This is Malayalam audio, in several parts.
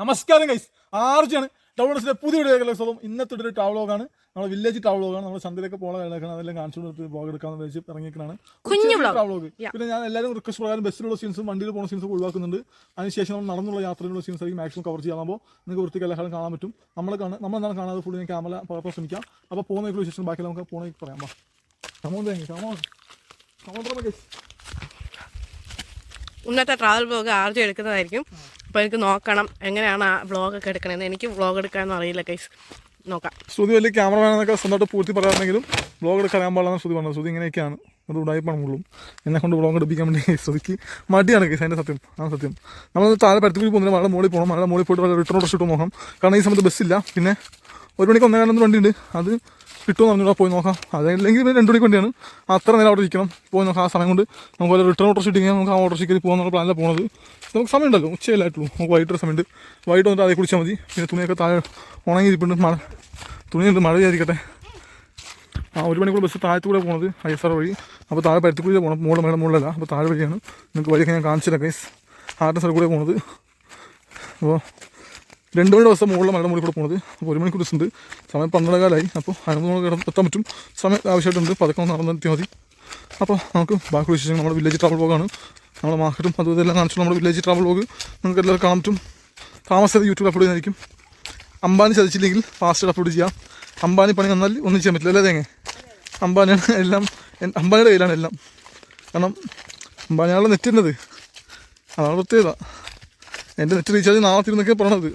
നമസ്കാരം ഗൈസ് ആർജിയാണ് ടൗണേഴ്സിന്റെ പുതിയ വീഡിയോ സ്വന്തം ഇന്നത്തെ ഒരു ടൗളോഗാണ് നമ്മുടെ വില്ലേജ് ടൗളോഗാണ് നമ്മൾ ചന്തയിലേക്ക് പോകാൻ കിടക്കണം അതെല്ലാം കാണിച്ചു കൊടുത്ത് ബ്ലോഗ് എടുക്കാൻ വെച്ച് ഇറങ്ങിയേക്കാണ് കുഞ്ഞു. ടൗളോഗ് പിന്നെ ഞാൻ എല്ലാവരും റിക്വസ്റ്റ് പ്രകാരം ബസ്സിലുള്ള സീൻസും വണ്ടിയിൽ പോകുന്ന സീൻസും ഒഴിവാക്കുന്നുണ്ട്. അതിനുശേഷം നമ്മൾ നടന്നുള്ള യാത്രയിലുള്ള സീൻസ് ആയിരിക്കും മാക്സിമം കവർ ചെയ്യാകുമ്പോൾ നിങ്ങൾക്ക് വൃത്തിക്ക് എല്ലാ കാലം കാണാൻ പറ്റും. നമ്മൾ കാണാൻ നമ്മൾ എന്താണ് കാണാതെ ഫുൾ ഞാൻ ക്യാമറ പകർത്താൻ ശ്രമിക്കാം. അപ്പോൾ പോകുന്ന വിശേഷം ബാക്കി നമുക്ക് പോണേക്ക് പറയാം. കമോൺ തേങ്ങ കമോൺ കമോൺ ഇന്നത്തെ ട്രാവൽ ബ്ലോഗ് ആർജി എടുക്കുന്നതായിരിക്കും. അപ്പോൾ എനിക്ക് നോക്കണം എങ്ങനെയാണ് ആ വ്ളോഗൊക്കെ എടുക്കണമെന്ന് എനിക്ക് വ്ളോഗ് എടുക്കാനൊന്നും അറിയില്ല കൈസ് നോക്കാം. ശ്രുതി വലിയ ക്യാമറമാൻ എന്നൊക്കെ സ്വന്തമായിട്ട് പൂർത്തി പറയാറുണ്ടെങ്കിലും വ്ളോഗ് എടുക്കാൻ അറിയാൻ പാടില്ലെന്ന് ശ്രുതി പറഞ്ഞത്. ശ്രുതി ഇങ്ങനെയൊക്കെയാണ്. അത് പണമുള്ളൂ എന്നെ കൊണ്ട് വ്ളോഗ് എടുപ്പിക്കാൻ വേണ്ടി ശ്രുതിക്ക് മടിയാണ് കേസ് അതിന്റെ സത്യം. ആ സത്യം. നമ്മൾ താഴെ പരത്തുകൂടി പോകുന്നില്ല. മഴ മോളിൽ പോകണം മഴ മോളിൽ പോയിട്ട് വളരെ റിട്ടേൺ ഓർഡർ ഇട്ട് നോക്കാം. കാരണം ഈ സമയത്ത് ബസ്സില്ല പിന്നെ ഒരു മണിക്ക് ഒന്നേ രണ്ടു വണ്ടിയുണ്ട്. അത് കിട്ടുമെന്ന് പറഞ്ഞാൽ പോയി നോക്കാം. അതല്ലെങ്കിൽ പിന്നെ രണ്ട് മണിക്ക് വേണ്ടിയാണ്. അത്ര നേരം അവിടെ ഇരിക്കണം. പോയി നോക്കാം. ആ സമയം കൊണ്ട് നമുക്ക് റിട്ടേൺ ഓട്ടോ ഷീറ്റിങ്ങനെ നമുക്ക് ആ ഓട്ടോ ഷീറ്റിൽ പോകാനുള്ള പ്ലാനിലാണ് പോകുന്നത് നമുക്ക് സമയമുണ്ടല്ലോ. ഉച്ചയിലായിട്ടുള്ളൂ നമുക്ക് വൈകിട്ട് ഒരു സമയമുണ്ട്. വൈകിട്ട് വന്നിട്ട് അതേ കുടിച്ചാൽ മതി. പിന്നെ തുണിയൊക്കെ താഴെ ഉണങ്ങിയിരിപ്പുണ്ട്. മഴ തുണിയുണ്ട്. മഴ വിചാരിക്കട്ടെ ആ ഒരു മണിക്കൂർ ബസ് താഴത്തു കൂടെ പോകുന്നത് ഐ എസ് ആർ വഴി. അപ്പോൾ താഴെ പരുത്തിക്കൂടി പോകണം മുകളിൽ മേളം മുകളിലല്ല അപ്പോൾ താഴെ വഴിയാണ്. നിങ്ങൾക്ക് വഴിയൊക്കെ ഞാൻ കാണിച്ചില്ല ഗൈസ് ആരുടെ സ്ഥലം കൂടെ പോകുന്നത് അപ്പോൾ രണ്ട് മണി ദിവസം മുകളിൽ മലയുടെ മുകളിൽ കൂടെ പോകുന്നത് അപ്പോൾ ഒരു മണിക്കൂർ ഉണ്ട് സമയം പന്ത്രണ്ട് കാലമായി അപ്പോൾ നമുക്ക് കിടന്ന് എത്താൻ പറ്റും. സമയം ആവശ്യമായിട്ടുണ്ട്. പതുക്കെ ഒന്ന് നടന്നെത്തിയാൽ മതി. അപ്പോൾ നമുക്ക് ബാക്കി വിശേഷം നമ്മുടെ വില്ലേജ് ട്രാവൽ പോകാണ് നമ്മുടെ മാർക്കറ്റും അതും ഇതെല്ലാം കാണിച്ചു നമ്മുടെ വില്ലേജ് ട്രാവൽ പോക് നിങ്ങൾക്ക് എല്ലാവരും കാണാൻ പറ്റും. താമസിച്ചത് യൂട്യൂബിൽ അപ്ലോഡ് ചെയ്യുന്നതായിരിക്കും അംബാനി ചതിച്ചില്ലെങ്കിൽ ഫാസ്റ്റ് അപ്ലോഡ് ചെയ്യാം. അംബാനി പണി വന്നാൽ ഒന്നും ചെയ്യാൻ പറ്റില്ല. അല്ലേ തേങ്ങ? അംബാനിയാണ് എല്ലാം. അംബാനിയുടെ കയ്യിലാണ് എല്ലാം. കാരണം അംബാനിയാണല്ലോ നെറ്റുന്നത് അതാണ് പ്രത്യേകത. എന്റെ നെറ്റ് റീചാർജ് നാളെ തിരുന്നൊക്കെ പറയണത്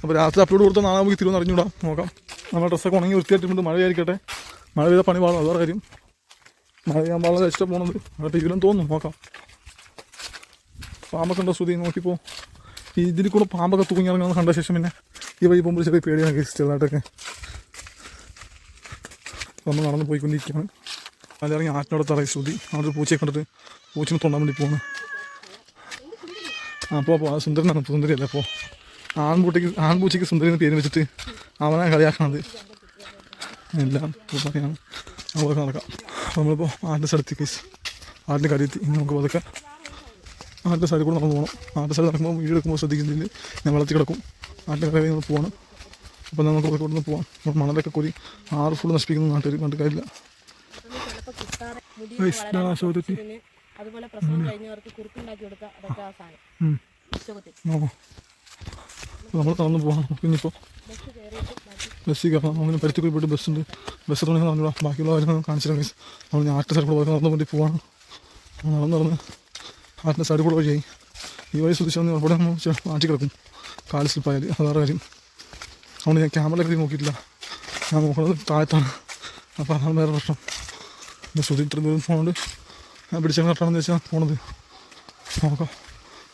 അപ്പോൾ രാത്രി അപ്ലോഡ് കൊടുത്താൽ നാളെ നമുക്ക് തിരുവന്ന് അറിഞ്ഞൂടാം നോക്കാം. നമ്മുടെ ഡ്രസ്സൊക്കെ ഉണങ്ങി വൃത്തിയായിട്ടുണ്ട് മഴ ആയിരിക്കട്ടെ. മഴ പെയ്ത പണി പാടും അതാണ് കാര്യം. മഴ ചെയ്യാൻ പാടില്ല ഇഷ്ടം പോകണത് അവിടെ ടിവിയിലും തോന്നും നോക്കാം. പാമ്പൊക്കെ ഉണ്ടോ ശ്രുതി? നോക്കിപ്പോൾ ഇതിൽ കൂടെ പാമ്പൊക്കെ തൂങ്ങി കണ്ട ശേഷം പിന്നെ ഈ വഴി പോകുമ്പോൾ ചെറിയ പേടിയാണ് കേസ് ചെറുതായിട്ടൊക്കെ. നമ്മൾ നടന്ന് പോയിക്കൊണ്ടിരിക്കുകയാണ്. അതിലിറങ്ങി ആറ്റിനോട് തറയി ശ്രുതി. അവിടെ പൂച്ചയെ കണ്ടിട്ട് പൂച്ചിനെ തൊണ്ടാൻ വേണ്ടി പോകുന്നു അപ്പോൾ അപ്പോൾ ആ സുന്ദരി സുന്ദരിയല്ല പോ. ആൺപൂട്ടിക്ക് ആൺപൂച്ചയ്ക്ക് സുന്ദരി എന്ന് പേര് വെച്ചിട്ട് അവനെ കളിയാക്കണത്. എല്ലാം പറയാം. നമുക്ക് നടക്കാം. അപ്പോൾ നമ്മളിപ്പോൾ ആരുടെ സ്ഥലത്ത് കേസ് ആരുടെ കാര്യത്തിൽ ഇനി നമുക്ക് പതുക്കെ ആരുടെ സൈഡിൽ കൂടെ നമ്മൾ പോകണം ആരുടെ സ്ഥലത്ത് നടക്കുമ്പോൾ വീട് എടുക്കുമ്പോൾ ശ്രദ്ധിക്കുന്നില്ല ഞാൻ വെള്ളത്തിൽ കിടക്കും. ആരുടെ കരയിൽ നമ്മൾ പോകണം. അപ്പോൾ നമുക്ക് പതുക്കെ നിന്ന് പോകാം നമ്മൾ മണലൊക്കെ കൂടി ആറ് ഫുൾ നശിപ്പിക്കുന്ന നാട്ടുകാർ കണ്ടു കാര്യമില്ല. അതുപോലെ പ്രസവം കഴിഞ്ഞവർക്ക് കുറുക്കുണ്ടാക്കി കൊടുക്കുക. അതൊക്കെ ആ സാധനം. നമ്മൾ നടന്നു പോകാം നമുക്കിനിപ്പോൾ ബസ്സിൽ കയറാം അങ്ങനെ പരുത്തിക്കുടി പോയിട്ട് ബസ്സുണ്ട് ബസ് തുടങ്ങി നടന്നു ബാക്കിയുള്ള കാര്യങ്ങൾ കാണിച്ചില്ല നമ്മൾ ഞാൻ ആറ്റ സൈഡിൽ കൂടെ നടന്നു വേണ്ടി പോവാണ്. നടന്ന് നടന്ന് ആറ്റിന്റെ സൈഡിൽ കൂടെ വഴിയായി. ഈ വഴി ശ്രദ്ധിച്ചാൽ അവിടെ നമ്മൾ മാറ്റി കിടക്കും. കാൽ സ്ലിപ്പായാൽ അതാറ് കാര്യം. അതുകൊണ്ട് ഞാൻ ക്യാമറയിലേക്ക് നോക്കിയിട്ടില്ല. ഞാൻ നോക്കുന്നത് താഴത്താണ്. അപ്പോൾ അതാണ് വേറെ പ്രശ്നം. ദൂരം ഫോണുണ്ട് ഞാൻ പിടിച്ച എന്ന് വെച്ചാൽ പോണത്. നോക്കാം.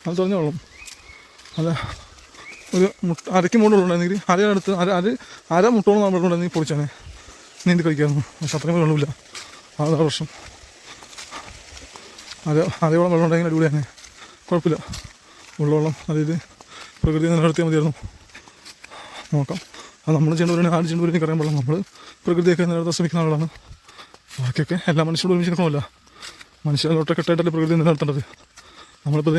അത് തുറഞ്ഞ വെള്ളം അല്ല ഒരു മുട്ട അരയ്ക്ക് മുകളിലുണ്ടെങ്കിൽ അരയടുത്ത് അര അര അര മുട്ടോളം നമ്മൾ വെള്ളമുണ്ടെങ്കിൽ പൊളിച്ചാണ് നീന്തി കഴിക്കായിരുന്നു പക്ഷെ അത്രയും വെള്ളമില്ല. അതാണ് പ്രശ്നം. അര അരയോളം വെള്ളം ഉണ്ടെങ്കിൽ അടിപൊളിയാണ് കുഴപ്പമില്ല. ഉള്ള വെള്ളം അതായത് പ്രകൃതി നിലനിർത്തിയാൽ മതിയായിരുന്നു. നോക്കാം. അത് നമ്മൾ ചെയ്യേണ്ടവരാണ് ആര് ചെയ്യേണ്ടവരും എനിക്ക് അറിയാൻ പാടില്ല. നമ്മൾ പ്രകൃതിയൊക്കെ നിലനിർത്താൻ ശ്രമിക്കുന്ന ആളാണ്. ബാക്കിയൊക്കെ എല്ലാ മനുഷ്യരോടും ഒരുമിച്ച് നിൽക്കണമല്ല. മനുഷ്യരെ കെട്ടായിട്ടല്ലേ പ്രകൃതി നിലനിർത്തേണ്ടത്. നമ്മളിപ്പോൾ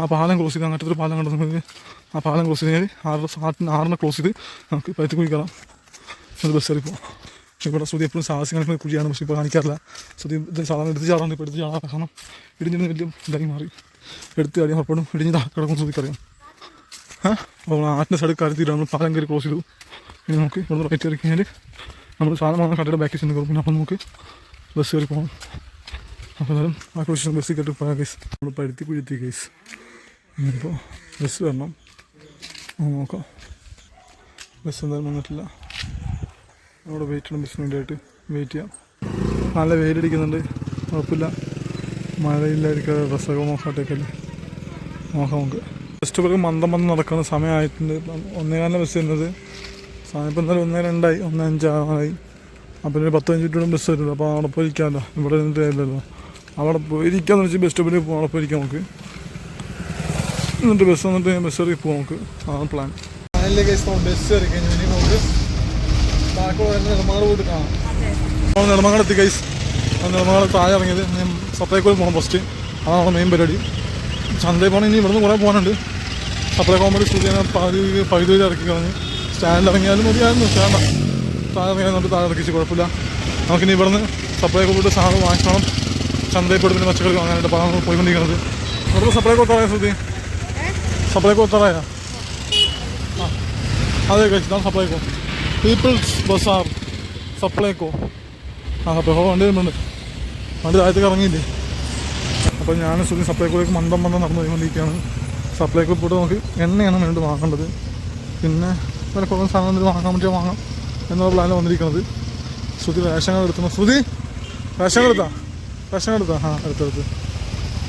ആ പാലം ക്ലോസ് ചെയ്ത് അങ്ങനത്തെ ഒരു പാലം കണ്ടത് നമുക്ക് ആ പാലം ക്ലോസ് ചെയ്ത് കഴിഞ്ഞാൽ ആറ് ആറിന് ആറിനെ ക്ലോസ് ചെയ്ത് നമുക്ക് പരുത്തി കുഴി കയറാം അത് ബസ് കയറി പോകാം ഇവിടെ ശ്രുതി എപ്പോഴും സാഹസിക കാണിക്കുന്ന കുഴിയാണ് പക്ഷേ ഇപ്പോൾ കാണിക്കാറില്ല. ശ്രുതി സാധാരണ എടുത്ത് ചാടാറുണ്ട് ഇപ്പോൾ എടുത്ത് ചാടാൻ കാരണം ഇടിഞ്ഞിട്ട് വലിയ ഇതായി മാറി. എടുത്ത് കാര്യം ഉറപ്പാടും ഇടിഞ്ഞ് കിടക്കും ശ്രുതിക്കറിയാം അപ്പോൾ ആറ്റിന്റെ സൈഡ് കരുത്തിയിട്ട് നമ്മൾ പാലം കയറി ക്ലോസ് ചെയ്തു. ഇനി നമുക്ക് ഇവിടെ റൈറ്റ് കയറി കഴിഞ്ഞാൽ നമ്മൾ സാധനം കടയുടെ ബാക്കിൽ ചെന്ന് കയറും. പിന്നെ അപ്പം നമുക്ക് ബസ് കയറി പോകണം അപ്പോൾ എന്നാലും ആ ക്വസ്റ്റ്യൻ ബസ്സിൽ കയറി പോയാൽ കേസ്. നമ്മൾ പരുത്തി കുഴിത്തി കേസ്. ഇനിയിപ്പോൾ ബസ് വരണം. നോക്കാം. ബസ് എന്തായാലും വന്നിട്ടില്ല. അവിടെ വെയിറ്റ് ചെയ്യണം. ബസ്സിന് വേണ്ടിയിട്ട് വെയിറ്റ് ചെയ്യാം. നല്ല വെയിലടിക്കുന്നുണ്ട്. കുഴപ്പമില്ല. മഴയില്ലായിരിക്കും. ഡ്രസ്സൊക്കെ നോക്കാട്ടേക്കല്ലേ. നോക്കാം നമുക്ക്. ബസ്റ്റ് പേർക്ക് മന്ദം മന്ദം നടക്കുന്ന സമയമായിട്ടുണ്ട്. ഇപ്പം ഒന്നേകാലിന് ബസ് വരുന്നത്. സമയം ഇപ്പം എന്തായാലും ഒന്നേ രണ്ടായി. ഒന്നേ അഞ്ചാറായി അപ്പം ഒരു പത്ത് മിനിറ്റ് കൂടെ ബസ് വരുന്നത് അപ്പോൾ അവിടെ പോയിരിക്കാമല്ലോ ഇവിടെ നിന്നിട്ട് കാര്യമില്ലല്ലോ അവിടെ പോയിരിക്കാന്ന് വെച്ചാൽ ബസ് സ്റ്റോപ്പിൽ പോകാം അവിടെ പോയിരിക്കാം നമുക്ക്. എന്നിട്ട് ബസ് വന്നിട്ട് ബസ് കയറി പോകാം നമുക്ക്. അതാണ് പ്ലാൻ ബസ് കയറി കഴിഞ്ഞാൽ ഇനി നമുക്ക് ബാക്കിയുള്ള പോയിട്ട് കാണാം. നമ്മൾ നെടുമങ്ങാട് എത്തി താഴെ ഇറങ്ങിയത്. ഞാൻ സപ്ലൈക്കോയിൽ പോകണം ഫസ്റ്റ് അതാണ് നമ്മുടെ മെയിൻ പരിപാടി. ചന്തയിൽ പോകണം. ഇനി ഇവിടുന്ന് കുറേ പോകാനുണ്ട്. സപ്ലൈ കോമഡി സ്റ്റുഡിയോ പകുതി പകുതി വരെ ഇറക്കി കളഞ്ഞ്. സ്റ്റാൻഡിൽ ഇറങ്ങിയാലും മതിയായിരുന്നു. സ്റ്റാൻഡ് താഴെ ഇറങ്ങിയാൽ താഴെ ഇറക്കിച്ച് കുഴപ്പമില്ല. നമുക്കിനി ഇവിടുന്ന് സപ്ലൈ കോമിട്ട് സാധനം വാങ്ങിക്കണം. ചന്തയിൽ പിന്നെ പച്ചക്കറി വാങ്ങാനായിട്ട് അപ്പോൾ പോയിക്കൊണ്ടിരിക്കുന്നത്. ഇവിടുത്തെ സപ്ലൈ കോത്താറായ ശ്രുതി? സപ്ലൈ കോത്താറായ ആ അതെ കഴിച്ചു ഇതാണ് സപ്ലൈക്കോ പീപ്പിൾസ് ബസാർ സപ്ലൈക്കോ ആ അപ്പോൾ വണ്ടി വരുന്നുണ്ട്. വണ്ടി താഴത്തേക്ക് ഇറങ്ങിയില്ലേ? അപ്പോൾ ഞാൻ സുഖി സപ്ലൈക്കോയിലേക്ക് മന്ദം മന്ദം നടന്നു പോയിക്കൊണ്ടിരിക്കുകയാണ്. സപ്ലൈക്കോ പോയിട്ട് നമുക്ക് എണ്ണയാണ് വേണ്ടി വാങ്ങേണ്ടത്. പിന്നെ വില കുറവ് സാധനം എന്തെങ്കിലും വാങ്ങാൻ പറ്റിയാൽ വാങ്ങാം. എന്നുള്ള പ്ലാനിൽ വന്നിരിക്കുന്നത്. ശ്രുതി റേഷൻ എടുത്തു? ശ്രുതി റേഷൻ എടുത്താ? റേഷൻ എടുത്താ? ആ എടുത്തെടുത്ത്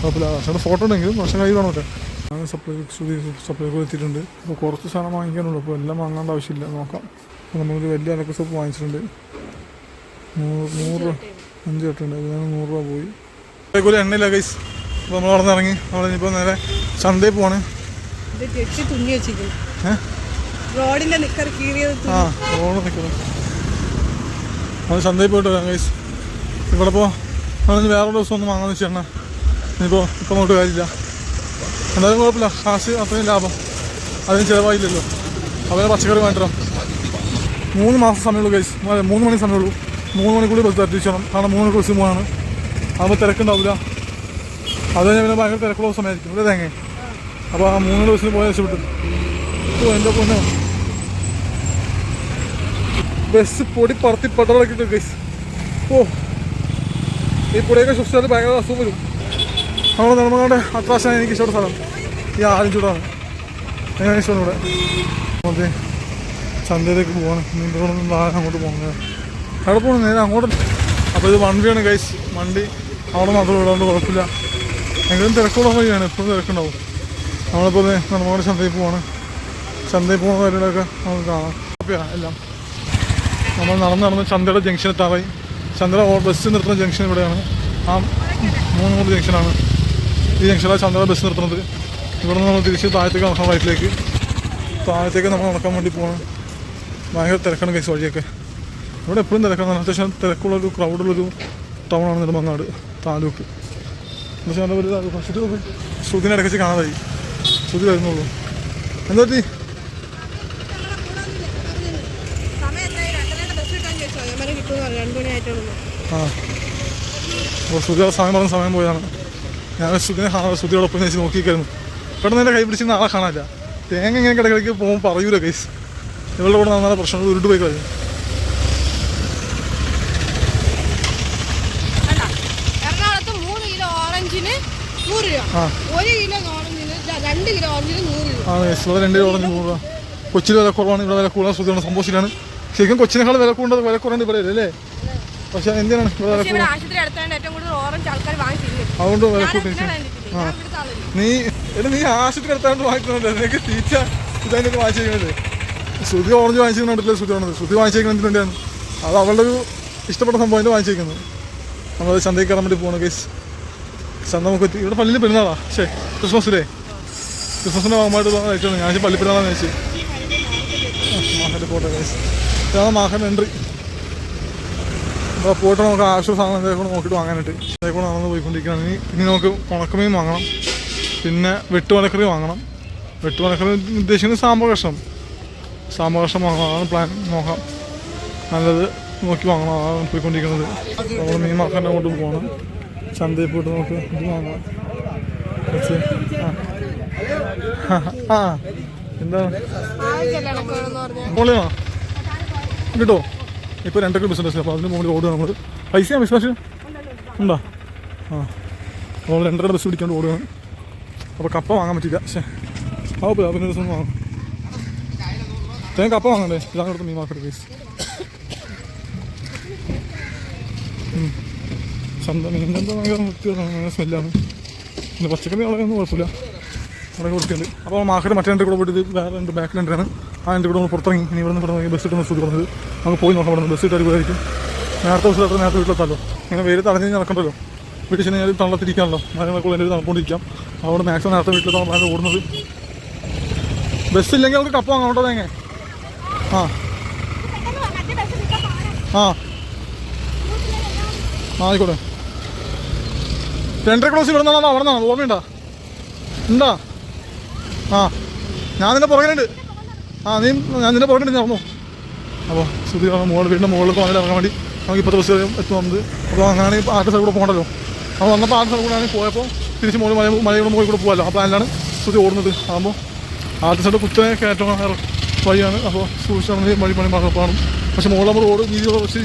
കുഴപ്പമില്ല. ഭക്ഷണം ഫോട്ടോ ഉണ്ടെങ്കിലും ഭക്ഷണം കയ്യിൽ വേണമല്ലോ. ഞാൻ സപ്ലൈ സപ്ലൈക്കോ എത്തിയിട്ടുണ്ട്. അപ്പോൾ കുറച്ച് സാധനം വാങ്ങിക്കാനുള്ളൂ. അപ്പോൾ എല്ലാം വാങ്ങേണ്ട ആവശ്യമില്ല. നോക്കാം. അപ്പോൾ നമ്മളൊരു വലിയ അലക്ക സോപ്പ് വാങ്ങിച്ചിട്ടുണ്ട്. നൂറ് നൂറ് രൂപ അഞ്ച് കെട്ടുണ്ട് അതിനാണ് നൂറ് രൂപ പോയി. അതേപോലെ എണ്ണയില്ല ഗൈസ് അപ്പോൾ നമ്മൾ അവിടെ നിന്ന് ഇറങ്ങി. ഇപ്പോൾ നേരെ ചന്തയിൽ പോവാണ്. തുന്നി വെച്ചിരിക്കുന്നു. ഏഹ് റോഡിന്റെ നിക്കർ കീറിയത് ആ റോഡ് നിൽക്കണം അത് ചന്തയിൽ പോയിട്ട് വരാം ഗൈസ് ഇവിടെ ഇപ്പോൾ നമ്മളിനി വേറെ ദിവസം ഒന്നും വാങ്ങാന്ന് വെച്ചാൽ ഇനിയിപ്പോൾ ഇപ്പം അങ്ങോട്ട് കാര്യമില്ല. എന്തായാലും കുഴപ്പമില്ല. കാശ് അത്രയും ലാഭം. അതിന് ചിലവായില്ലല്ലോ. അവരെ പച്ചക്കറി വാങ്ങിത്തരാം. മൂന്ന് മാസം സമയമുള്ളൂ ഗൈസ് മൂന്ന് മണി സമയമുള്ളൂ. മൂന്ന് മണിക്കൂടി ബസ് തട്ടിച്ചണം കാരണം മൂന്ന് മണിക്കൂർ പോകാണ് ആകുമ്പോൾ തിരക്കുണ്ടാവില്ല അത് കഴിഞ്ഞാൽ പിന്നെ ഭയങ്കര തിരക്കുള്ള സമയമായിരിക്കും. അല്ലേ തേങ്ങ. അപ്പോൾ ആ മൂന്ന് ദിവസത്തിന് പോയാൽ രക്ഷപ്പെട്ടു. ഓ എന്റെ ബസ് പൊടി പറത്തി പെട്രോളൊക്കെ ഗൈസ് ഓ. ഈ പുഴയൊക്കെ ശ്വസിച്ചാൽ ഭയങ്കര അസുഖം വരും. നമ്മുടെ നെടുമങ്ങാണ്ട് അത്രാശാണ് എനിക്ക് ഇഷ്ടം സ്ഥലം ഈ ആദ്യം ചൂടാണ് എങ്ങനെ ഇഷ്ടമാണ് ഇവിടെ. അതെ ചന്തയിലേക്ക് പോകണം താഴെ അങ്ങോട്ട് പോകുന്നത് അവിടെ പോകണം നേരെ അങ്ങോട്ട്. അപ്പോൾ ഇത് വണ്ടിയാണ് കൈസ് വണ്ടി അവിടെ മാത്രം ഇടാണ്ട് കുഴപ്പമില്ല. എങ്കിലും തിരക്കുള്ള വഴിയാണ്. എപ്പോഴും തിരക്കുണ്ടാവും. നമ്മളിപ്പോൾ നമ്മുടെ ചന്തയിൽ പോവാണ്. ചന്തയിൽ പോകുന്ന കാര്യങ്ങളൊക്കെ നമുക്ക് കാണാം. എല്ലാം. നമ്മൾ നടന്ന് നടന്ന് ചന്തയുടെ ജംഗ്ഷൻ എത്താറായി ഓ- ബസ് നിർത്തുന്ന ജംഗ്ഷൻ ഇവിടെയാണ്. ആ മൂന്ന് മൂന്ന് ജംഗ്ഷനാണ് ഈ ജംഗ്ഷനിലാണ് ചന്ദ്ര ബസ് നിർത്തുന്നത്. ഇവിടെ നിന്ന് നമ്മൾ തിരിച്ച് താഴത്തേക്ക് നടക്കണം റൈറ്റിലേക്ക് താഴത്തേക്ക് നമ്മൾ നടക്കാൻ വേണ്ടി പോകണം ഭയങ്കര തിരക്കാണ് കേസ് വഴിയൊക്കെ. ഇവിടെ എപ്പോഴും തിരക്കാണ്. അത്യാവശ്യം തിരക്കുള്ളൊരു ക്രൗഡുള്ളൊരു ടൗണാണ് നെടുമങ്ങാട് താലൂക്ക്. എന്താ നല്ല ഒരു ഫസ്റ്റ് ശ്രുതിനെ ഇടയ്ക്ക് കാണാതായി. ശ്രുതി വരുന്നുള്ളൂ. എന്താ പറ്റി സമയം എത്രയായി രണ്ടരയുടെ ബസ് കിട്ടാൻ ചോദിച്ചോ അയ്യമ്മനെ കിട്ടുമെന്ന് പറഞ്ഞു രണ്ടു മണി ആയിട്ടുള്ളൂ ആ. അപ്പോൾ സമയം പറഞ്ഞ സമയം പോയതാണ്. ഞാൻ ശ്രുതിനെ ശ്രുതിയോടൊപ്പം ചേച്ചി നോക്കിയിരിക്കായിരുന്നു പെട്ടെന്ന് എന്റെ കൈ പിടിച്ച് ആളെ കാണാനില്ല. തേങ്ങ ഇങ്ങനെ കിടക്കിടയ്ക്ക് പോകുമ്പോൾ പറയൂല കേസ് ഇവളുടെ കൂടെ നന്നാ പ്രശ്നം ഉരുട്ട് പോയി ര- രണ്ട് കിലോ ഓറഞ്ചിന് നൂറ് രൂപ. കൊച്ചിയിൽ വില കുറവാണ്. ഇവിടെ വില കൂടുതൽ ശ്രുതിയാണ് സംഭവിച്ചിട്ടാണ് ശരിക്കും കൊച്ചിനേക്കാൾ വില കൂടുതൽ വില കുറവുണ്ട് ഇവിടെ അല്ലേ? പക്ഷെ എന്തിനാണ് അതുകൊണ്ട് വില കൂട്ടി. നീ എടാ നീ ആശുപത്രി എടുത്താണ്ട് വാങ്ങിക്കുന്നുണ്ട് നിനക്ക് തീറ്റ ഇതായിട്ട് വാങ്ങിച്ചിരിക്കുന്നത്. ശ്രുതി ഓറഞ്ച് വാങ്ങിച്ചിരിക്കുന്നുണ്ടല്ലോ ശ്രുതി ഓണത് ശ്രുതി വാങ്ങിച്ചിരിക്കുന്നത് വേണ്ടിയാണ് അത് അവളുടെ ഒരു ഇഷ്ടപ്പെട്ട സംഭവം വാങ്ങിച്ചിരിക്കുന്നത് നമ്മൾ ചന്തയിൽ കയറാൻ വേണ്ടി പോകണം കേസ് ചന്ത നമുക്ക് ഇവിടെ പള്ളിയിൽ പെരുന്നാളാ. ശേ ക്രിസ്മസ് ഡേ ക്രിസ്മസിന്റെ ഭാഗമായിട്ട് ഞാൻ പള്ളി പെരുന്നാളാണെന്ന് വെച്ച് പോട്ടെ കേസ് ഇതാണ് മാഹൻ എൻട്രി അപ്പോൾ പോയിട്ട് നമുക്ക് ആവശ്യ സാധനം ഇതേക്കൂടെ നോക്കിയിട്ട് വാങ്ങാനായിട്ട്. ഇതേക്കൂടെ നടന്ന് പോയിക്കൊണ്ടിരിക്കുകയാണ്. ഇനി ഇനി നമുക്ക് ഉണക്കമീൻ വാങ്ങണം. പിന്നെ വെട്ടുപണക്കറി വാങ്ങണം. വെട്ടുപണക്കറി ഉദ്ദേശിക്കുന്നത് സാമ്പാർ കഷ്ണം. സാമ്പാർ കഷ്ണം വാങ്ങണം. അതാണ് പ്ലാൻ നോക്കാം. നല്ലത് നോക്കി വാങ്ങണം. അതാണ് പോയിക്കൊണ്ടിരിക്കുന്നത്. നമ്മൾ മീൻ മാർക്കറ്റിനെ കൊണ്ട് പോകണം ചന്തയിൽ പോയിട്ട് നമുക്ക് ഇത് വാങ്ങാം. കുറച്ച് ആ. ആ എന്താ ആവശ്യമല്ല എനക്കൊരെന്ന് പറഞ്ഞാൽ മോളിയാ കിട്ടോ? ഇപ്പോൾ രണ്ടൊക്കെ ബിസിനസ് അപ്പോൾ അതിന് മുകളിൽ ഓടുക നമ്മൾ പൈസയാ ബിസിനസ് ഉണ്ടോ? ആ. നമ്മൾ രണ്ടര ബസ് പിടിക്കാണ്ട് ഓടുകയാണ് അപ്പോൾ കപ്പ വാങ്ങാൻ പറ്റില്ല പക്ഷേ ആ പിന്നെ പിന്നെ ദിവസം വാങ്ങും. തേങ്ങ കപ്പ വാങ്ങണ്ടേ? ഇതാണ് ഇവിടുത്തെ മീൻ മാർക്കറ്റ് പ്ലേസ് ചന്ത മീൻ ചന്ത ഭയങ്കര വൃത്തിയാണ് സ്മെല്ലാണ് പിന്നെ പച്ചക്കറി വളരെയൊന്നും കുഴപ്പമില്ല. അവിടെ വൃത്തിയുണ്ട്. അപ്പോൾ മാർക്കറ്റ് മറ്റേ രണ്ട് കൂടെ പോയിട്ട് വേറെ രണ്ട് ബാക്കിൽ രണ്ടാണ്. ആ ഇവിടെ നമ്മൾ പുറത്തിറങ്ങി. ഇനി ഇവിടെ നിന്ന് പുറത്തിറങ്ങി ബസ് കിട്ടുന്ന സ്ഥിതി പറഞ്ഞത്. നമുക്ക് പോയി നോക്കാം ഇവിടെ ബസ് കിട്ടാൻ പോയിരിക്കും നേരത്തെ ബസ് അത്ര നേരത്തെ വീട്ടിലെത്താമല്ലോ ഇങ്ങനെ വെയിൽ തടഞ്ഞ് നടക്കണ്ടല്ലോ? വീട്ടിൽ ചെന്ന് കഴിഞ്ഞാൽ തണലത്തിരിക്കാമല്ലോ മരങ്ങൾക്കുള്ള എന്റെ നടന്നുകൊണ്ടിരിക്കാം അതുകൊണ്ട് മാക്സിമം നേരത്തെ വീട്ടിലെത്താൻ പ്ലാൻ ഓടുന്നത്. ബസ് ഇല്ലെങ്കിൽ നമുക്ക് കപ്പ വാങ്ങാം കേട്ടോ തേങ്ങ. ആ. ആ. ആയിക്കോട്ടെ. രണ്ടര ക്ലോസ് ഇവിടെ നിന്നാണോ? അവിടെ നിന്നാണോ? ഓർമ്മയുണ്ടോ? ഉണ്ടാ? ആ. ഞാൻ നിന്റെ പുറകിലുണ്ട് ആ നീ ഞാൻ നിന്നെ പുറകിലുണ്ട് നടന്നു. അപ്പോൾ ശ്രുതി മുകളിൽ വീടിന്റെ മുകളിൽ വന്നിട്ട് ഇറങ്ങാൻ വേണ്ടി നമുക്ക് ഇപ്പോഴത്തെ ബസ് എത്തും വന്നത് അപ്പോൾ അങ്ങനെ ആദ്യത്തെ സൈഡ് കൂടെ പോകണ്ടല്ലോ? അപ്പോൾ വന്നപ്പോൾ ആദ്യത്തെ സൈഡ് കൂടെ ആണെങ്കിൽ പോയപ്പോൾ തിരിച്ച് മുകളിൽ മഴ മഴയുടെ മുകളിൽ കൂടെ പോകാമല്ലോ അപ്പോൾ അതിലാണ് ശ്രുതി ഓടുന്നത്. ആകുമ്പോൾ ആദ്യത്തെ സൈഡ് കുത്തനെ കയറ്റം വഴിയാണ്. അപ്പോൾ സൂക്ഷിച്ചാണെങ്കിൽ വഴി പണി മറപ്പാണ് പക്ഷേ മുകളിൽ നമ്മൾ റോഡ് രീതിയിലുള്ള വെച്ച്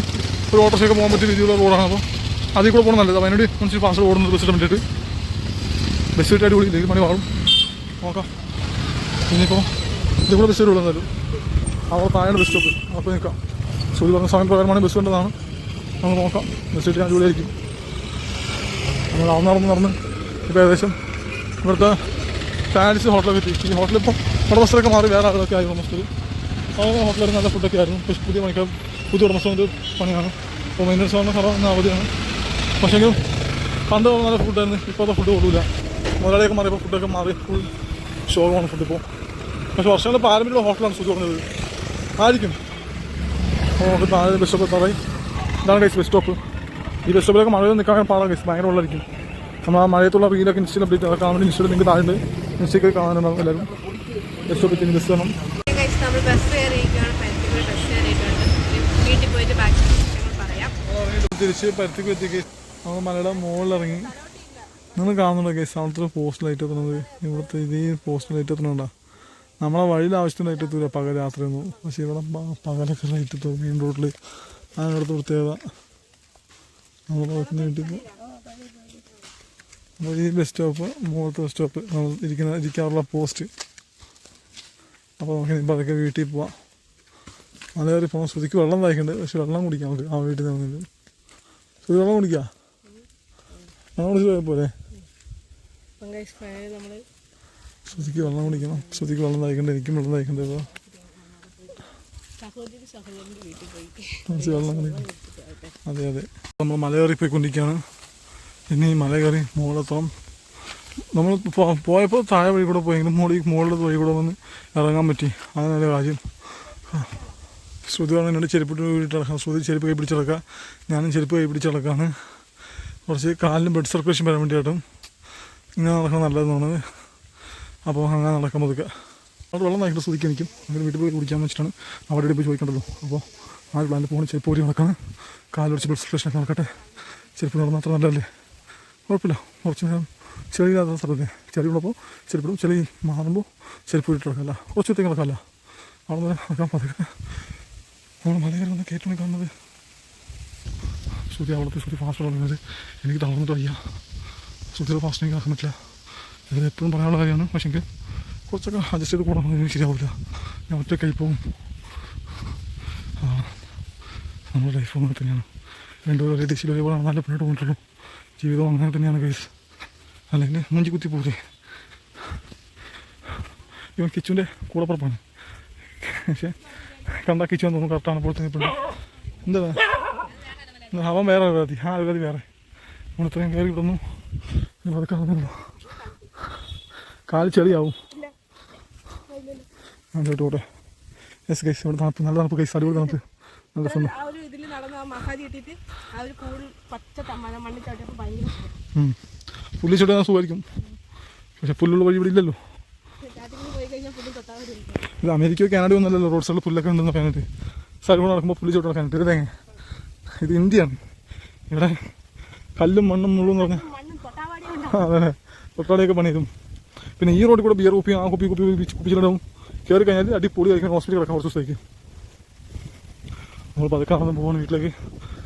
ഒരു ഓട്ടോസൊക്കെ പോകാൻ പറ്റിയ രീതിയിലുള്ള റോഡാണ്. അപ്പോൾ അതിൽ കൂടെ പോകണം നല്ലത്. അപ്പോൾ അതിനോട് കുറച്ച് ഫാസ്റ്റ് ഓടുന്നത് ബസ്സിട്ട് വേണ്ടിയിട്ട്. ബസ് കിട്ടി അടിപൊളി. മണി മാറും. നോക്കാം. ഇനിയിപ്പോൾ കൂടെ ബസ് വരുള്ളൂ എന്തായാലും അവിടെ താഴെയാണ് ബസ് സ്റ്റോപ്പ് അപ്പോൾ നിൽക്കാം. സൂര്യ പറഞ്ഞ സമയം പ്രകാരമാണ് ബസ് വേണ്ടതാണ് നമുക്ക് നോക്കാം. ബസ് കിട്ടി അടിപൊളിയായിരിക്കും നമ്മൾ അവിടെ നടന്ന് നടന്ന് ഇപ്പോൾ ഏകദേശം ഇവിടുത്തെ ഫാൻസി ഹോട്ടലൊക്കെ എത്തി. ഈ ഹോട്ടലിപ്പോൾ ഉടമസ്ഥരൊക്കെ മാറി വേറെ ആളുകളൊക്കെ ആയി ഉടമസ്ഥർ അവിടെ ഹോട്ടലിൽ നല്ല ഫുഡൊക്കെ ആയിരുന്നു. പക്ഷേ പുതിയ പണിക്കാർ പുതിയ ഉടമസ്ഥന്റെ പണിയാണ്. അപ്പോൾ മെയിന്റനൻസ് വന്ന സ്ഥലം എന്ന അവധിയാണ്. പക്ഷേങ്കിലും പണ്ട് നല്ല ഫുഡായിരുന്നു ഇപ്പോഴത്തെ ഫുഡ് കൊടുക്കില്ല മുതലാളിയൊക്കെ മാറിയപ്പോൾ ഫുഡൊക്കെ മാറി. ഫുൾ ഷോകമാണ് ഫുഡ് ഇപ്പോൾ. പക്ഷേ വർഷങ്ങൾ പാരമ്പര്യമുള്ള ഹോട്ടലാണ് സുഖം പറഞ്ഞത് ആയിരിക്കും നമുക്ക് താഴെ ബസ് സ്റ്റോപ്പ് പറയും ഇതാണ് ഗൈസ് ബസ് സ്റ്റോപ്പ് ഈ ബസ് സ്റ്റോപ്പിലൊക്കെ മഴയിൽ നിൽക്കാൻ പാടാം ഗൈസ് ഭയങ്കര വെള്ളമായിരിക്കും നമ്മൾ ആ മഴയത്തുള്ള റീലൊക്കെ ഇൻസ്റ്റയിൽ അപ്ഡേറ്റ് കാണാൻ വേണ്ടി ഇൻസ്റ്റയിൽ നിങ്ങൾക്ക് താഴെ ഇൻസ്റ്റയ്ക്ക് കാണാനുണ്ടാവും എല്ലാവരും ബസ് സ്റ്റോപ്പിൽ തന്നെ ബസ് വേണം തിരിച്ച് പരുത്തിക്ക് എത്തിക്ക് നമ്മൾ മലയുടെ മുകളിലിറങ്ങി നിങ്ങൾ കാണുന്നുണ്ടോ ഗൈസ് അവിടുത്തെ പോസ്റ്റ് ലൈറ്റ് എത്തുന്നത് ഇവിടുത്തെ ഇതേ പോസ്റ്റ് ലൈറ്റ് എത്തുന്നുണ്ടോ നമ്മളെ വഴിയിൽ ആവശ്യത്തിന് ലൈറ്റ് എത്തൂല പകൽ രാത്രിയൊന്നും പക്ഷേ ഇവിടെ പകലൊക്കെ ലൈറ്റ് എത്തും മെയിൻ റോഡിൽ അതിനടുത്ത് പ്രത്യേകത നമ്മൾ നോക്കുന്ന വീട്ടിൽ അപ്പോൾ ഈ ബസ് സ്റ്റോപ്പ് മുകളിലത്തെ ബസ് സ്റ്റോപ്പ് നമ്മൾ ഇരിക്കുന്ന ഇരിക്കാറുള്ള പോസ്റ്റ് അപ്പോൾ നമുക്ക് ഇനിയിപ്പോൾ അതൊക്കെ വീട്ടിൽ പോവാം. മല കയറി പോകാൻ ശ്രുതിക്ക് വെള്ളം വായിക്കുന്നുണ്ട് പക്ഷെ വെള്ളം കുടിക്കാം നമുക്ക്. ആ വീട്ടിൽ നിന്ന് ശ്രുതി വെള്ളം കുടിക്കാം? വെള്ളം കുടിച്ച് പോയാൽ പോലെ അപ്പം ഗൈസ് നമ്മൾ ശ്രുതിക്ക് വെള്ളം കുടിക്കണം. ശ്രുതിക്ക് വെള്ളം തയ്ക്കണ്ടേ എനിക്കും വെള്ളം തയ്ക്കണ്ടേ കുറച്ച് വെള്ളം കുടിക്കണം. അതെ അതെ. നമ്മൾ മല കയറി പോയിക്കൊണ്ടിരിക്കുകയാണ് ഇനി ഈ മല കയറി മുകളിലെത്തണം നമ്മൾ പോയപ്പോൾ താഴെ വഴി കൂടെ പോയെങ്കിലും മുകളിൽ മുകളിലെ വഴി കൂടെ വന്ന് ഇറങ്ങാൻ പറ്റി. അത് നല്ല കാര്യം. ശ്രുതി പറഞ്ഞ എന്നോട് ചെരുപ്പിട്ട് വീട്ടിൽ ശ്രുതി ചെരുപ്പ് കൈ പിടിച്ചിടക്കാം ഞാനും ചെരുപ്പ് കൈ പിടിച്ചിടക്കാണ് കുറച്ച് കാലിലും ബ്ലഡ് സർക്കുലേഷൻ വരാൻ വേണ്ടിയിട്ടും ഇങ്ങനെ നടക്കണം നല്ലതെന്നാണ്. അപ്പോൾ അങ്ങനെ നടക്കാൻ പതുക്കെ. അവിടെ വെള്ളം നയിക്കുന്ന സ്ഥിതിക്ക് എനിക്കും അങ്ങനെ വീട്ടിൽ പോയി കുടിക്കാൻ വെച്ചിട്ടാണ് അവിടെ പോയി ചോദിക്കേണ്ടല്ലോ അപ്പോൾ ആ പ്ലാനിൽ പോകണം ചെരുപ്പ് ഓടി നടക്കാണ്. കാലൊടിച്ച് ബ്ലഡ് സർക്കുലേഷൻ ഒക്കെ നടക്കട്ടെ. ചെരുപ്പ് നടന്ന അത്ര നല്ലതല്ലേ? കുഴപ്പമില്ല. കുറച്ച് നേരം ചെളിയില്ലാത്ത സ്ഥലത്തെ ചെളി ഉള്ളപ്പോൾ ചെരുപ്പിടും ചെളി മാറുമ്പോൾ ചെരുപ്പ് ഇട്ട് കുറച്ച് ദിവസത്തേക്ക് നടക്കാമല്ല അവിടെ നിന്ന് നടക്കാൻ പതുക്കെ. നമ്മൾ മലയാളം വന്ന് കയറ്റണി കാണുന്നത്. ശ്രുതി അവിടുത്തെ ശ്രുതി ഫാസ്റ്റ് പറഞ്ഞത് എനിക്ക് തളർന്നിട്ട് വയ്യ. ശ്രുതിയുടെ ഫാസ്റ്റ് ആക്കാൻ പറ്റില്ല. ഇത് എപ്പോഴും പറയാനുള്ള കാര്യമാണ്. പക്ഷെങ്കിൽ കുറച്ചൊക്കെ അഡ്ജസ്റ്റ് ചെയ്ത് കൂടാൻ ശരിയാവില്ല ഞാൻ ഒറ്റ കൈ പോകും നമ്മുടെ ലൈഫ് അങ്ങനെ തന്നെയാണ്. രണ്ടുപേരും ഒരേ ദിശയിൽ ഒരേപോലെ നല്ല പിന്നോട്ട് പോയിട്ടുള്ളൂ ജീവിതം അങ്ങനെ തന്നെയാണ് കേസ് അല്ലെങ്കിൽ മുഞ്ചി കുത്തി പോകേ ഇവൻ കിച്ചുവിന്റെ കൂടെ പുറപ്പാണ്. പക്ഷേ കണ്ടാ കിച്ചു എന്ന് തോന്നുന്നു കറക്റ്റാണ്. പുറത്ത് നിൽപ്പുണ്ട് എന്താ? അവൻ വേറെ അരുകാതി ആ അരുകാതി വേറെ. നമ്മൾ ഇത്രയും കയറി വിടുന്നു പതുക്കെ കാൽ ചെളിയാവും. യെസ് ഗൈസ് ഇവിടെ തണുപ്പ് നല്ല തണുപ്പ് ഗൈസ് അടിപൊളി തണുപ്പ്. നല്ല സ്വന്തം പുള്ളി ചുട്ടാൽ സുഖമായിരിക്കും. പക്ഷെ പുല്ലുള്ള വഴി ഇവിടെ ഇല്ലല്ലോ. ഇത് അമേരിക്കയോ കാനഡയോ ഒന്നല്ലല്ലോ റോഡ് സൈഡിൽ പുല്ലൊക്കെ ഉണ്ടെന്ന് പറയാനായിട്ട് സൈഡ് നടക്കുമ്പോൾ പുല്ലി ചോട്ട് നടക്കാനായിട്ട് ഇത് തേങ്ങ. ഇത് ഇന്ത്യയാണ്. ഇവിടെ കല്ലും മണ്ണും മുള്ളും എന്ന് പറഞ്ഞാൽ അതെ തൊട്ടാടെയൊക്കെ പണി ചെയ്തും പിന്നെ ഈ റോഡിൽ കൂടെ ബിയർ കുപ്പി ആ കുപ്പി കുപ്പി കുപ്പി കുപ്പിച്ചിട്ടുണ്ടാവും കയറി കഴിഞ്ഞാൽ അടിപൊളി ആയിരിക്കും ഹോസ്പിറ്റലിൽ കിടക്കാൻ കുറച്ച് ദിവസത്തേക്ക്. നമ്മൾ പതുക്കെ നടന്ന് പോകണം വീട്ടിലേക്ക്.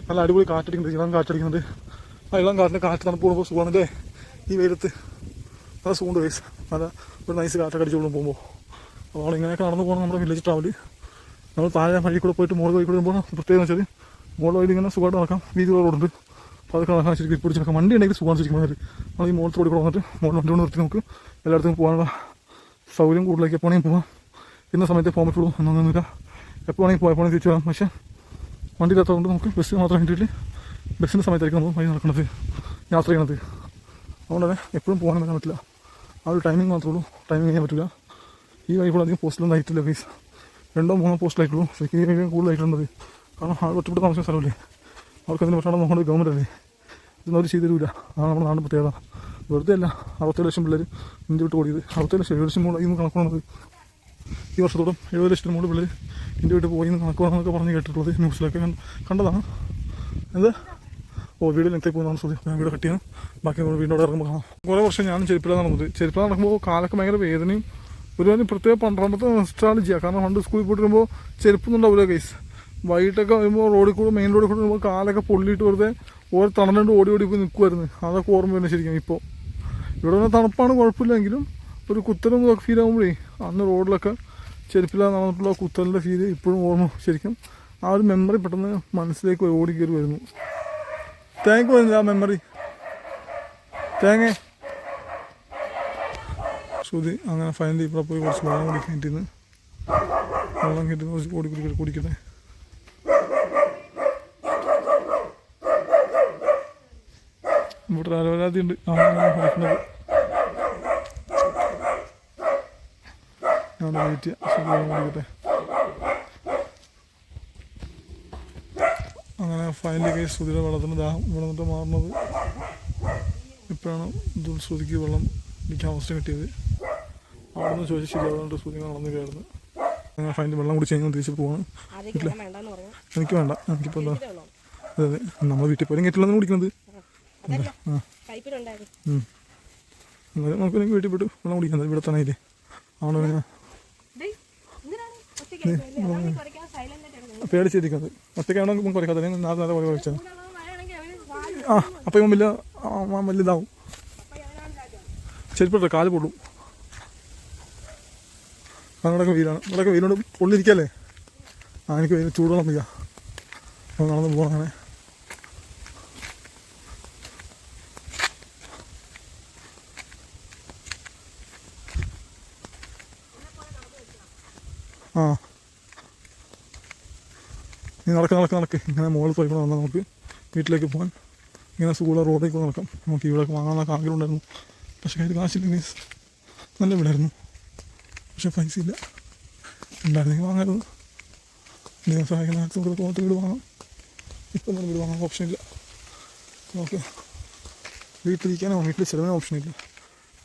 നല്ല അടിപൊളി കാറ്റടിക്കുന്നുണ്ട് ഇളം കാറ്റടിക്കുന്നുണ്ട്. ആ ഇളം കാറ്റിന്റെ കാറ്റ് തണുപ്പ് പോകുമ്പോൾ സുഖമാണല്ലേ? ഈ വെയിലത്ത് നല്ല സുഖമുണ്ട് വയസ്സ് നല്ല ഒരു നൈസ് കാറ്റൊക്കെ അടിച്ചോളും പോകുമ്പോൾ അപ്പോൾ ഇങ്ങനെയൊക്കെ നടന്നു പോകണം നമ്മുടെ വില്ലേജ് ട്രാവൽ നമ്മൾ താഴെ വഴി കൂടെ പോയിട്ട് മോൾ വഴി കൂടെ പോകുമ്പോൾ പ്രത്യേകം വെച്ചാൽ മോൾ വഴി ഇങ്ങനെ സുഖമായിട്ട് നടക്കാം. വീതിയുള്ള റോഡുണ്ട് അപ്പോൾ അതൊക്കെ കാണാൻ ശരിക്കും പിടിച്ച് നടക്കാം വണ്ടി ഉണ്ടെങ്കിൽ സുഖമാണ് ശരിക്കും വന്നിട്ട് നമ്മൾ ഈ മോട്ടർ റോഡിൽ കൂടെ വന്നിട്ട് മോട്ടർ വണ്ടി കൊണ്ട് നിർത്തി നമുക്ക് എല്ലായിടത്തും പോകാനുള്ള സൗകര്യം കൂടുതലേക്ക് എപ്പോൾ പോകാം ഇന്ന സമയത്ത് പോകാൻ പറ്റുള്ളൂ എന്നൊന്നുമില്ല. എപ്പോൾ വേണമെങ്കിൽ പോയപ്പോൾ തിരിച്ചു വരാം. പക്ഷേ വണ്ടി ഇല്ലാത്തതുകൊണ്ട് നമുക്ക് ബസ് മാത്രം വേണ്ടിയിട്ട് ബസ്സിന്റെ സമയത്തായിരിക്കും നമ്മൾ വഴി നടക്കുന്നത് യാത്ര ചെയ്യണത്. അതുകൊണ്ട് തന്നെ എപ്പോഴും പോകാൻ വരാൻ പറ്റില്ല. ആ ഒരു ടൈമിംഗ് മാത്രമേ ഉള്ളൂ. ടൈമിംഗ് ചെയ്യാൻ പറ്റില്ല ഈ വഴി കൂടെ അധികം പോസ്റ്റിലൊന്നും ആയിട്ടില്ല ഫീസ് രണ്ടോ മൂന്നോ പോസ്റ്റിലായിട്ടുള്ളൂ. ശരിക്കും ഈ വഴി കൂടുതലായിട്ടുള്ളത്. കാരണം ആൾ ഒറ്റപ്പെട്ട് താമസിക്കുന്ന സ്ഥലമല്ലേ? അവർക്ക് അതിന് പ്രശ്നം നമ്മുടെ ഗവൺമെന്റ് അല്ലേ? ഇതൊന്നും അവർ ചെയ്തു തരില്ല അതാണ് നമ്മുടെ നാടിന്റെ പ്രത്യേകത. വെറുതെ അല്ല അറുപത്തേഴ് ലക്ഷം പിള്ളേർ ഇന്ത്യ വിട്ട് ഓടിയത്. അറുപത്തേഴ് ലക്ഷം ഏഴ് ലക്ഷം കൂടെ ഇന്ന് കണക്കുള്ളത് ഈ വർഷത്തോടും എഴുപത് ലക്ഷത്തിന് മുകളിൽ പിള്ളേർ ഇന്ത്യ വിട്ട് പോയി എന്ന് കണക്കുവാണെന്നൊക്കെ പറഞ്ഞ് കേട്ടിട്ടുള്ളത് ന്യൂസിലൊക്കെ ഞാൻ കണ്ടതാണ്. എന്ത്? ഓ വീട് ലെങ്ക് പോകുന്നതാണ് ശ്രുതി. ഞാൻ വീട് കട്ടിയാണ് ബാക്കി വീടിനോട് ഇറങ്ങുമ്പോൾ കാണാം. കുറേ വർഷം ഞാൻ ചെരുപ്പിലാണ് നടന്നത്. ചെരുപ്പിലാണ് നടക്കുമ്പോൾ കാലൊക്കെ ഭയങ്കര വേദനയും ഒരുപാട് പ്രത്യേക പന്ത്രണ്ടാമത്തെ നൊസ്റ്റാളജിയാണ് കാരണം പണ്ട് സ്കൂളിൽ പോയിട്ട് വരുമ്പോൾ ചെരുപ്പൊന്നും ഉണ്ടാവില്ല കേസ് വൈകിട്ടൊക്കെ വരുമ്പോൾ റോഡിൽ കൂടെ മെയിൻ റോഡിൽ കൂടെ വരുമ്പോൾ കാലൊക്കെ പൊള്ളിയിട്ട് വെറുതെ ഓരോ തണലുണ്ട് ഓടി ഓടി പോയി നിൽക്കുമായിരുന്നു അതൊക്കെ ഓർമ്മ വരുന്നത് ശരിക്കും ഇപ്പോൾ ഇവിടെ വന്ന തണുപ്പാണ് കുഴപ്പമില്ലെങ്കിലും ഒരു കുത്തലും ഇതൊക്കെ ഫീൽ ആകുമ്പോഴേ അന്ന് റോഡിലൊക്കെ ചെരുപ്പില്ലാതെ നടന്നിട്ടുള്ള കുത്തലിന്റെ ഫീൽ ഇപ്പോഴും ഓർമ്മ ശരിക്കും. ആ ഒരു മെമ്മറി പെട്ടെന്ന് മനസ്സിലേക്ക് ഓടി കയറി വരുന്നു. താങ്ക് വരുന്നില്ല ആ മെമ്മറി തേങ്ങ ശ്രുതി അങ്ങനെ ഫൈനലി ഇവിടെ പോയി കുറച്ച് വെള്ളം കുടിക്കാൻ വെള്ളം കിട്ടി കുറച്ച് ഓടി കുടിക്കട്ടെ കുടിക്കട്ടെ. ഇവിടെ അലവരാതി ഉണ്ട്. ആ കുടിക്കുന്നത് ഞാൻ വെയിറ്റ് ചെയ്യാം. ശ്രുതി അങ്ങനെ ഫൈനലി കൈ ശ്രുതിയുടെ വെള്ളത്തിന് ദാഹം ഇവിടെ നിന്നിട്ട് മാറുന്നത് ഇപ്പോഴാണ് ഇത് ശ്രുതിക്ക് വെള്ളം കുടിക്കാൻ അവസരം കിട്ടിയത്. അവിടെ നിന്ന് ചോദിച്ചാൽ ശരിയാവുന്നുണ്ട് ശ്രുതി നടന്നില്ലായിരുന്നു അങ്ങനെ ഫൈനലി വെള്ളം കുടിച്ച് കഴിഞ്ഞാൽ തിരിച്ച് പോവാണ്. എനിക്ക് വേണ്ട. എനിക്കിപ്പോൾ എന്താ? അതെ അതെ. നമ്മൾ വീട്ടിൽ പോലും കെറ്റിലാണ് കുടിക്കുന്നത് അതല്ല ആ പൈപ്പിലുണ്ടായിരുന്നു ഉം. എന്നാലും നമുക്ക് വീട്ടിൽ പോയിട്ട് വെള്ളം കുടിക്കാൻ ഇവിടെ തന്നെ ഇല്ലേ ആണോ പേടിച്ചിരിക്കുന്നത് ഒറ്റയ്ക്കാണോ നമുക്ക് കുറയ്ക്കാതെ നാളെ നാളെ പോലെ കുറച്ചാൽ ആ അപ്പം ഇവൻ വലിയ വലിയ ഇതാവും. ചെരുപ്പിട്ടെ കാൽ പൊള്ളും അങ്ങോട്ടൊക്കെ വെയിലാണ്. ഇവിടെയൊക്കെ വെയിലോട് പൊള്ളിരിക്കല്ലേ ആ എനിക്ക് വെയിൽ ചൂടോളം വയ്യ നടന്ന് പോകണം ആ. നീ നടക്ക് നടക്ക് നടക്ക്. ഇങ്ങനെ മുകളിൽ പോയിക്കൊണ്ട് വന്നാൽ നമുക്ക് വീട്ടിലേക്ക് പോകാൻ. ഇങ്ങനെ സ്കൂളിലെ റോഡിൽ കൂടെ നടക്കാം. നമുക്ക് ഇവിടെ വാങ്ങാനൊക്കെ ആഗ്രഹം ഉണ്ടായിരുന്നു. പക്ഷേ കയ്യിൽ കാശില്ല മീൻസ് നല്ല വീടായിരുന്നു. പക്ഷേ പൈസ ഇല്ല. ഉണ്ടായിരുന്നെങ്കിൽ വാങ്ങായിരുന്നു. ദൈവം സഹായിക്കുന്ന നേരത്തെ നമുക്ക് കോട്ട് വീട് വാങ്ങാം. ഇപ്പം തന്നെ വീട് വാങ്ങാൻ ഓപ്ഷൻ ഇല്ല. നമുക്ക് വീട്ടിലിരിക്കാനോ വീട്ടിൽ ചിലവിനോ ഓപ്ഷൻ ഇല്ല.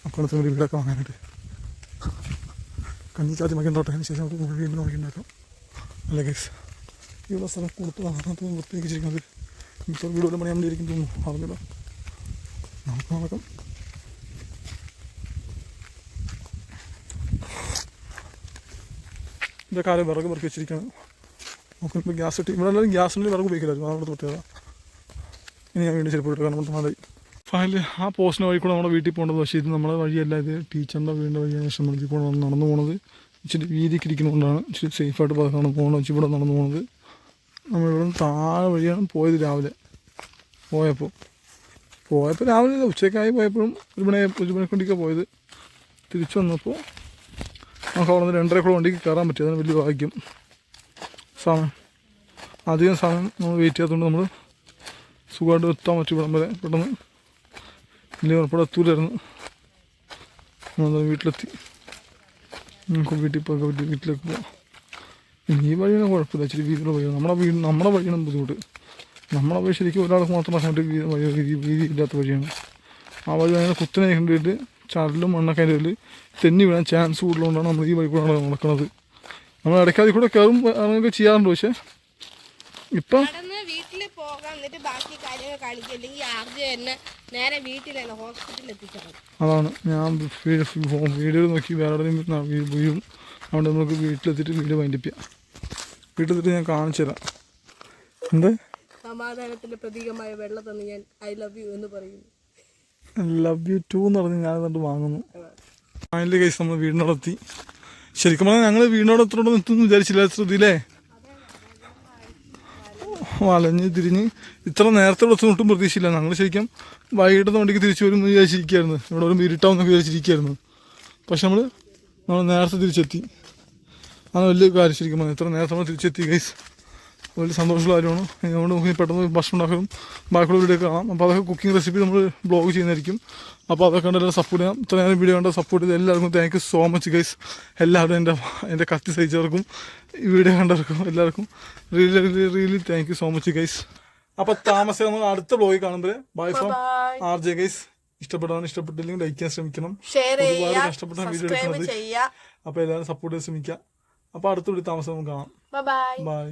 അപ്പോഴത്തെ ഒരു വീടൊക്കെ വാങ്ങാനായിട്ട്. കഞ്ഞിക്കാദ്യം വയ്ക്കണ്ടോട്ടെ അതിന് ശേഷം നമുക്ക് വീണ്ടും നോക്കിണ്ടാക്കാം അല്ല ഗൈസ് ഇവിടെ സ്ഥലം കൊടുത്തതാണ്. അതിനകത്ത് വൃത്തിയാക്കിച്ചിരിക്കുന്നത് ഇപ്പോൾ വീട് വല്ല പണിയാൻ വേണ്ടിയിരിക്കും തോന്നുന്നു. അറിഞ്ഞില്ല. നമുക്ക് നടക്കാം. ഇതിന്റെ കാലം വിറക് പെറുക്കി വെച്ചിരിക്കുകയാണ്. നമുക്കിപ്പോൾ ഗ്യാസ് ഇട്ട് ഇവിടെ എല്ലാവരും ഗ്യാസിന്റെ വിറക് ഉപയോഗിക്കില്ലായിരുന്നു. അവിടെ പ്രത്യേകത. ഇനി ഞാൻ വീണ്ടും ചെരുപ്പ് ഇട്ട് കാരണം മതി ഫൈനലി ആ പോസ്റ്റിന് വഴി കൂടെ നമ്മുടെ വീട്ടിൽ പോകേണ്ടത്. പക്ഷേ ഇത് നമ്മുടെ വഴിയല്ല. ഇത് ടീച്ചറിന്റെ വീടിന്റെ വഴിയാണ് പക്ഷേ നമ്മൾ കൂടെ നടന്നു പോകുന്നത് ഇച്ചിരി വീതിക്ക് ഇരിക്കുന്നതുകൊണ്ടാണ് ഇച്ചിരി സേഫായിട്ട് പതുക്കാണ് പോകണം വെച്ച് ഇവിടെ നടന്നു പോകുന്നത് നമ്മളിവിടെ താഴെ വഴിയാണ് പോയത് രാവിലെ. പോയപ്പോൾ. പോയപ്പോൾ രാവിലെ അല്ല, ഉച്ചയ്ക്കായി പോയപ്പോഴും ഒരു മണി ഒരു മണിക്കൊണ്ടിക്കാ പോയത്. തിരിച്ചു വന്നപ്പോൾ നമുക്ക് അവിടെ നിന്ന് രണ്ടര കൂടെ വണ്ടിക്ക് കയറാൻ പറ്റി അതിന് വലിയ ഭാഗ്യം. സമയം. അധികം സമയം നമ്മൾ വെയിറ്റ് ചെയ്യാത്തതുകൊണ്ട് നമ്മൾ സുഖമായിട്ട് എത്താൻ പറ്റും. ഇവിടം വരെ പെട്ടെന്ന് വലിയ ഉറപ്പടെ എത്തൂലായിരുന്നു. നമ്മൾ വീട്ടിലെത്തി. നമുക്ക് വീട്ടിൽ പോകാൻ വീട്ടിൽ വീട്ടിലേക്ക് പോകാം. ഈ വഴിയാണ് കുഴപ്പമില്ല ഇച്ചിരി വീതിയുള്ള വഴിയാണ്. നമ്മുടെ വീട് നമ്മുടെ വഴിയാണ് ബുദ്ധിമുട്ട്. നമ്മുടെ വഴി ശരിക്കും ഒരാൾക്ക് മാത്രം പറഞ്ഞിട്ട് വഴി വീതി വീതി ഇല്ലാത്ത വഴിയാണ്. ആ വഴി അങ്ങനെ കുത്തനെ കണ്ടിട്ട് ചരലും മണ്ണൊക്കെ അതിന്റെ ഇതിൽ തെന്നി വീഴാൻ ചാൻസ് കൂടുതലുകൊണ്ടാണ് നമ്മൾ ഈ വഴി കൂടെ നടക്കുന്നത്. നമ്മൾ ഇടയ്ക്കാതി കൂടെ കയറും അങ്ങനെയൊക്കെ ചെയ്യാറുണ്ട് പക്ഷേ. ഇപ്പം വീട്ടിൽ പോകാം എന്നിട്ട് ബാക്കി കാര്യങ്ങൾ കാണിക്കും. അല്ലെങ്കിൽ തന്നെ നേരെ തന്നെ ഹോസ്പിറ്റലിൽ എത്തിച്ചാൽ അതാണ് ഞാൻ വീഡിയോ നോക്കി വേറെ എവിടെയും വീഴും അതുകൊണ്ട് നമുക്ക് വീട്ടിലെത്തിയിട്ട് വീട് വൈൻഡിപ്പിക്കാം വീട്ടിലെത്തിട്ട് ഞാൻ കാണിച്ചു തരാം. എന്ത്? സമാധാനത്തിന്റെ പ്രതീകമായ വെള്ളം തന്ന് ഞാൻ ഐ ലവ് യു എന്ന് പറയുന്നു. ലവ് യു ടു എന്ന് പറഞ്ഞ് ഞാൻ അതുകൊണ്ട് വാങ്ങുന്നു. ഫൈനലി കേസ് നമ്മൾ വീടിനോടെത്തി. ശരിക്കും പറഞ്ഞാൽ ഞങ്ങൾ വീടിനോടത്തോടെ എത്തുമെന്ന് വിചാരിച്ചില്ല ശ്രുതിയില്ലേ വളഞ്ഞ് തിരിഞ്ഞ് ഇത്ര നേരത്തെ ഇവിടെ ഒട്ടും പ്രതീക്ഷയില്ല. ഞങ്ങൾ ശരിക്കും വൈകിട്ട് വണ്ടിക്ക് തിരിച്ചു വരും വിചാരിച്ചിരിക്കുകയായിരുന്നു. ഇവിടെ ഒരു ഇരുട്ടാവുന്നൊക്കെ വിചാരിച്ചിരിക്കുകയായിരുന്നു. പക്ഷെ നമ്മൾ നമ്മൾ നേരത്തെ തിരിച്ചെത്തി. അതാണ് വലിയ കാര്യം ശരിക്കും ഇത്ര നേരത്തെ നമ്മൾ തിരിച്ചെത്തി ഗൈസ് വലിയ സന്തോഷമുള്ള കാര്യമാണ്. അതുകൊണ്ട് നമുക്ക് പെട്ടെന്ന് ഭക്ഷണം ഉണ്ടാക്കും. ബാക്കിയുള്ള വീഡിയോ കാണാം. അപ്പോൾ അതൊക്കെ കുക്കിംഗ് റെസിപ്പി നമ്മൾ ബ്ലോഗ് ചെയ്യുന്നതായിരിക്കും. അപ്പോൾ അതൊക്കെ കണ്ട് എല്ലാവരും സപ്പോർട്ട് ചെയ്യാം. ഇത്രയും നേരം വീഡിയോ കണ്ട് സപ്പോർട്ട് ചെയ്ത് എല്ലാവർക്കും thank you so much guys എല്ലാവരും എന്റെ എന്റെ കത്തി സഹിച്ചവർക്കും ഈ വീഡിയോ കണ്ടവർക്കും എല്ലാവർക്കും really really really thank you so much guys അപ്പോൾ താമസം നമ്മൾ അടുത്ത ബ്ലോഗിൽ കാണുമ്പോൾ bye from R J guys ഇഷ്ടപ്പെടാൻ ഇഷ്ടപ്പെട്ടില്ലെങ്കിൽ ലൈക്ക് ചെയ്യാൻ ശ്രമിക്കണം. ഒരുപാട് കഷ്ടപ്പെട്ട വീഡിയോ എടുക്കുന്നത്. അപ്പോൾ എല്ലാവരും സപ്പോർട്ട് ചെയ്ത് ശ്രമിക്കുക. അപ്പോൾ അടുത്ത വീട്ടിൽ താമസം നമുക്ക് കാണാം. ബൈ